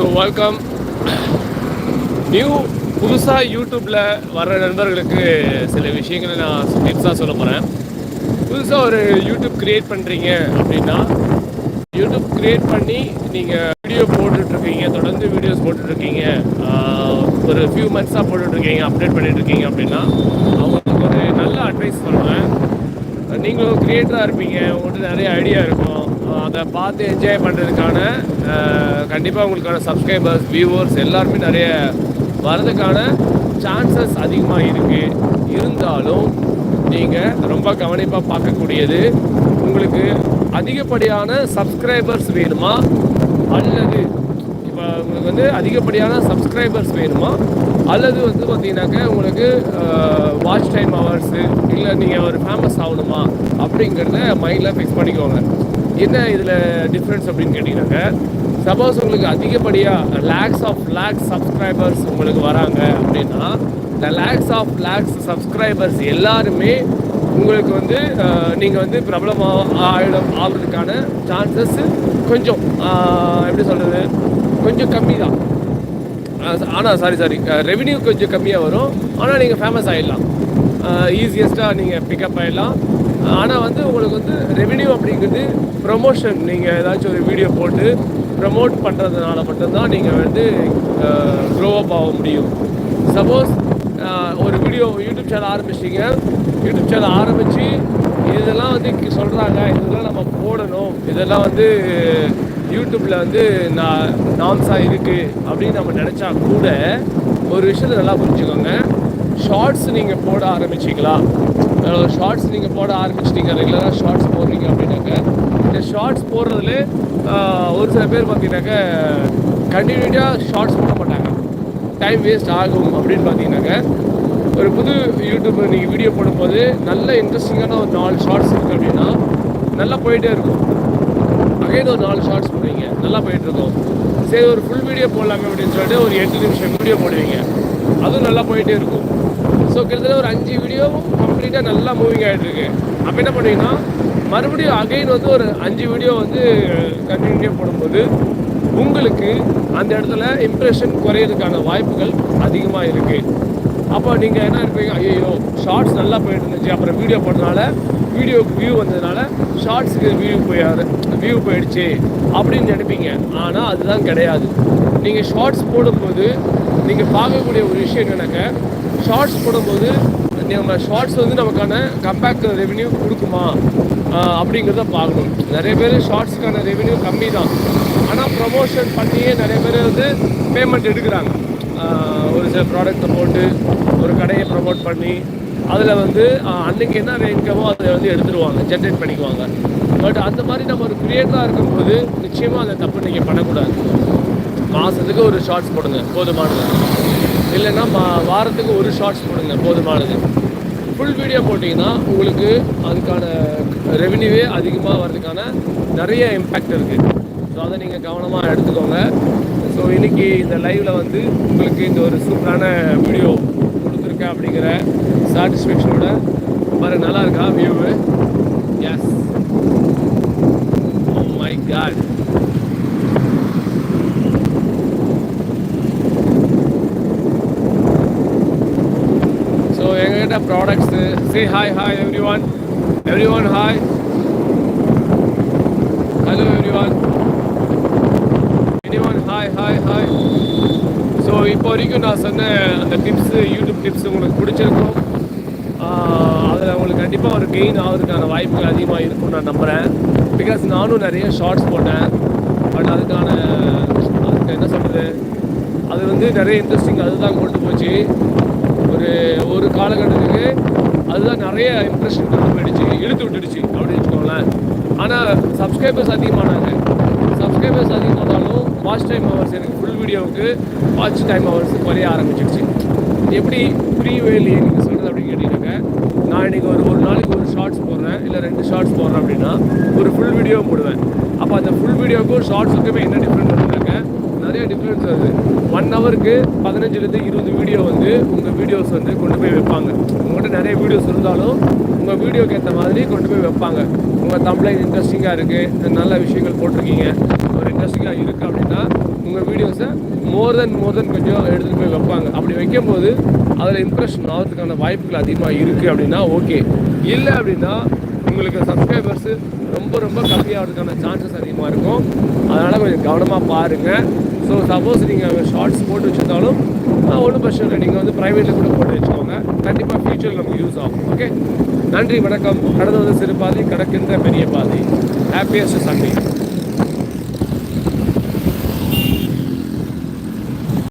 So welcome new புதுசாக யூடியூப்பில் வர்ற நண்பர்களுக்கு சில விஷயங்களை நான் டிப்ஸாக சொல்ல போகிறேன் புதுசாக ஒரு யூடியூப் க்ரியேட் பண்ணுறீங்க அப்படின்னா யூடியூப் க்ரியேட் பண்ணி நீங்கள் வீடியோ போட்டுட்ருக்கீங்க தொடர்ந்து வீடியோஸ் போட்டுட்ருக்கீங்க ஒரு ஃபியூ மந்த்ஸாக போட்டுட்ருக்கீங்க அப்டேட் பண்ணிட்டுருக்கீங்க அப்படின்னா அவங்களுக்கு ஒரு நல்ல அட்வைஸ் சொல்கிறேன் நீங்களும் க்ரியேட்டராக இருப்பீங்க உங்கள்கிட்ட நிறைய ஐடியா இருக்கும். அதை பார்த்து என்ஜாய் பண்ணுறதுக்கான கண்டிப்பாக உங்களுக்கான சப்ஸ்கிரைபர்ஸ் வியூவர்ஸ் எல்லாருமே நிறைய வரதுக்கான சான்சஸ் அதிகமாக இருக்குது இருந்தாலும் நீங்கள் ரொம்ப கவனிப்பாக பார்க்கக்கூடியது உங்களுக்கு அதிகப்படியான சப்ஸ்கிரைபர்ஸ் வேணுமா? அல்லது இப்போ உங்களுக்கு வந்து அதிகப்படியான சப்ஸ்கிரைபர்ஸ் வேணுமா? அல்லது வந்து பார்த்தீங்கன்னாக்க உங்களுக்கு வாட்ச் டைம் ஹவர்ஸு இல்லை நீங்கள் ஒரு ஃபேமஸ் ஆகணுமா? அப்படிங்கிறத மைண்டில் ஃபிக்ஸ் பண்ணிக்கோங்க. என்ன இதில் டிஃப்ரென்ஸ் அப்படின்னு கேட்டிங்கனாக்க சப்போஸ் உங்களுக்கு அதிகப்படியாக லேக்ஸ் ஆஃப் லேக்ஸ் சப்ஸ்கிரைபர்ஸ் உங்களுக்கு வராங்க அப்படின்னா இந்த லேக்ஸ் ஆஃப் லேக்ஸ் சப்ஸ்கிரைபர்ஸ் எல்லாருமே உங்களுக்கு வந்து நீங்கள் வந்து பிரபலமாக ஆயிடும் ஆகிறதுக்கான சான்சஸ் கொஞ்சம் எப்படி சொல்கிறது கொஞ்சம் கம்மி தான் ஆனால் சாரி சாரி ரெவின்யூ கொஞ்சம் கம்மியாக வரும். ஆனால் நீங்கள் ஃபேமஸ் ஆகிடலாம் ஈஸியஸ்ட்டாக நீங்கள் பிக்கப் ஆகிடலாம் ஆனால் வந்து உங்களுக்கு வந்து ரெவென்யூ அப்படிங்கிறது ப்ரொமோஷன் நீங்கள் ஏதாச்சும் ஒரு வீடியோ போட்டு ப்ரமோட் பண்ணுறதுனால மட்டும்தான் நீங்கள் வந்து க்ரோ அப் ஆக முடியும். சப்போஸ் ஒரு வீடியோ யூடியூப் சேனல் ஆரம்பிச்சிட்டிங்க. யூடியூப் சேனல் ஆரம்பித்து இதெல்லாம் வந்து சொல்கிறாங்க இதெல்லாம் நம்ம போடணும். இதெல்லாம் வந்து யூடியூப்பில் வந்து நான் நாம்ஸாக இருக்குது அப்படின்னு நம்ம நினச்சா கூட ஒரு விஷயத்தை நல்லா புரிஞ்சுக்கோங்க. ஷார்ட்ஸ் நீங்கள் போட ஆரம்பிச்சிங்களா? ஷார்ட்ஸ் நீங்கள் போட ஆரம்பிச்சிட்டீங்க. ரெகுலராக ஷார்ட்ஸ் போடுறீங்க அப்படின்னாக்க இந்த ஷார்ட்ஸ் போடுறதுல ஒரு சில பேர் பார்த்தீங்கன்னாக்க கண்டினியூட்டாக ஷார்ட்ஸ் போட மாட்டாங்க. டைம் வேஸ்ட் ஆகும் அப்படின்னு பார்த்தீங்கன்னாக்க ஒரு புது யூடியூப் நீங்கள் வீடியோ போடும்போது நல்ல இன்ட்ரெஸ்டிங்கான ஒரு நாலு ஷார்ட்ஸ் இருக்குது அப்படின்னா நல்லா போயிட்டே இருக்கும். அகைன் ஒரு நாலு ஷார்ட்ஸ் போடுவீங்க. நல்லா போயிட்டுருக்கோம் சரி ஒரு ஃபுல் வீடியோ போடலாமே அப்படின்னு சொல்லிட்டு ஒரு எட்டு நிமிஷம் வீடியோ போடுவீங்க. அதுவும் நல்லா போயிட்டே இருக்கும். ஸோ கிட்டத்தட்ட ஒரு அஞ்சு வீடியோ கம்ப்ளீட்டாக நல்லா மூவிங் ஆகிட்டுருக்கு அப்போ என்ன பண்ணுவீங்கன்னா மறுபடியும் அகைன் வந்து ஒரு அஞ்சு வீடியோ வந்து கண்டினியூ போடும்போது உங்களுக்கு அந்த இடத்துல இம்ப்ரெஷன் குறையிறதுக்கான வாய்ப்புகள் அதிகமாக இருக்குது அப்போ நீங்கள் என்ன இருப்பீங்க ஐயோ ஷார்ட்ஸ் நல்லா போயிட்டு இருந்துச்சு. அப்புறம் வீடியோ போட்டனால வீடியோக்கு வியூ வந்ததுனால ஷார்ட்ஸுக்கு வியூ போயாரு வியூ போயிடுச்சு அப்படின்னு நினைப்பீங்க. ஆனால் அதுதான் கிடையாது. நீங்கள் ஷார்ட்ஸ் போடும்போது நீங்கள் பார்க்கக்கூடிய ஒரு விஷயம் என்னென்னாக்க ஷார்ட்ஸ் போடும்போது நம்ம ஷார்ட்ஸ் வந்து நமக்கான கம்பேக் ரெவென்யூ கொடுக்குமா? அப்படிங்கிறத பார்க்கணும். நிறைய பேர் ஷார்ட்ஸுக்கான ரெவென்யூ கம்மி தான் ஆனால் ப்ரமோஷன் பண்ணியே நிறைய பேர் வந்து பேமெண்ட் எடுக்கிறாங்க. ஒரு சில ப்ராடக்ட்டை போட்டு ஒரு கடையை ப்ரமோட் பண்ணி அதில் வந்து அன்றைக்கி அன்னைக்கு என்ன இன்கமோ அதை வந்து எடுத்துருவாங்க ஜென்ரேட் பண்ணிக்குவாங்க. பட் அந்த மாதிரி நம்ம ஒரு கிரியேட்டராக இருக்கும்போது நிச்சயமாக அதை தப்பு நீங்கள் பண்ணக்கூடாது. மாதத்துக்கு ஒரு ஷார்ட்ஸ் போடுங்க போதுமானது. இல்லைன்னா மா வாரத்துக்கு ஒரு ஷார்ட்ஸ் போடுங்க போதுமானது. ஃபுல் வீடியோ போட்டிங்கன்னா உங்களுக்கு அதுக்கான ரெவென்யூவே அதிகமாக வர்றதுக்கான நிறைய இம்பேக்ட் இருக்குது ஸோ அதை நீங்கள் கவனமாக எடுத்துக்கோங்க. ஸோ இன்றைக்கி இந்த லைவில் வந்து உங்களுக்கு இந்த ஒரு சூப்பரான வீடியோ கொடுத்துருக்கேன் அப்படிங்கிற சாட்டிஸ்ஃபேக்ஷனோட பாரு நல்லா இருக்கா view yes my god so எங்ககிட்ட products say hi hi everyone everyone hi hello everyone hi hi hi so இப்போ வரைக்கும் நான் சொன்ன அந்த டிப்ஸு யூடியூப் டிப்ஸ் உங்களுக்கு பிடிச்சிருக்கும். அதில் உங்களுக்கு கண்டிப்பாக ஒரு கெயின் ஆகிறதுக்கான வாய்ப்புகள் அதிகமாக இருக்கும்னு நான் நம்புகிறேன் பிகாஸ் நானும் நிறைய ஷார்ட்ஸ் போட்டேன். பட் அதுக்கான அதுக்கு என்ன சொல்கிறது அது வந்து நிறைய இன்ட்ரெஸ்டிங் அதுதான் கொண்டு போச்சு. ஒரு ஒரு காலகட்டத்துக்கு அதுதான் நிறைய இம்ப்ரெஷன் கொண்டு போயிடுச்சு. இழுத்து விட்டுடுச்சு அப்படின்னு வச்சுக்கோங்களேன். ஆனால் சப்ஸ்கிரைபர்ஸ் அதிகமானாங்க. சப்ஸ்கிரைபர்ஸ் அதிகமானாலும் வாட்ச் டைம் ஹவர்ஸ் எனக்கு ஃபுல் வீடியோவுக்கு வாட்ச் டைம் ஹவர்ஸ் குறைய ஆரம்பிச்சிடுச்சு. எப்படி ஃப்ரீ இல்லையே நீங்கள் சொல்கிறது அப்படின்னு கேட்டீங்கன்னாக்க நான் இன்றைக்கி ஒரு ஒரு நாளைக்கு ஒரு ஷார்ட்ஸ் போடுறேன் இல்லை ரெண்டு ஷார்ட்ஸ் போடுறேன் அப்படின்னா ஒரு ஃபுல் வீடியோ போடுவேன். அப்போ அந்த ஃபுல் வீடியோவுக்கும் ஷார்ட்ஸுக்குமே என்ன டிஃப்ரெண்ட் வருதுனாக்க நிறைய டிஃப்ரென்ஸ் வருது ஒன் ஹவருக்கு பதினஞ்சுலேருந்து இருபது வீடியோ வந்து உங்கள் வீடியோஸ் வந்து கொண்டு போய் வைப்பாங்க. உங்கள்கிட்ட நிறைய வீடியோஸ் இருந்தாலும் உங்கள் வீடியோக்கு ஏற்ற மாதிரி கொண்டு போய் வைப்பாங்க. உங்கள் தமிழில் இன்ட்ரெஸ்டிங்காக இருக்குது நல்ல விஷயங்கள் போட்டிருக்கீங்க. ஒரு இன்ட்ரெஸ்டிங்காக இருக்குது அப்படின்னா உங்கள் வீடியோஸை மோர் தென் மோர் தென் கொஞ்சம் எடுத்துகிட்டு போய் வைப்பாங்க. அப்படி வைக்கும்போது அதில் இம்ப்ரெஷன் ஆகிறதுக்கான வாய்ப்புகள் அதிகமாக இருக்குது அப்படின்னா ஓகே இல்லை அப்படின்னா உங்களுக்கு சப்ஸ்கிரைபர்ஸு ரொம்ப ரொம்ப கம்மியாகிறதுக்கான சான்சஸ் அதிகமாக இருக்கும். அதனால் கொஞ்சம் கவனமாக பாருங்கள் ஸோ சப்போஸ் நீங்கள் ஷார்ட்ஸ் போட்டு வச்சுருந்தாலும் ஒன்றும் பிரச்சனை இல்லை. நீங்கள் வந்து ப்ரைவேட்டில் கூட போட்டு வச்சுக்கோங்க. கண்டிப்பாக ஃபியூச்சரில் நமக்கு யூஸ் ஆகும். ஓகே நன்றி வணக்கம். கடந்து வந்து சிறு பாதி கடக்கின்ற பெரிய பாதி. Happiest Sunday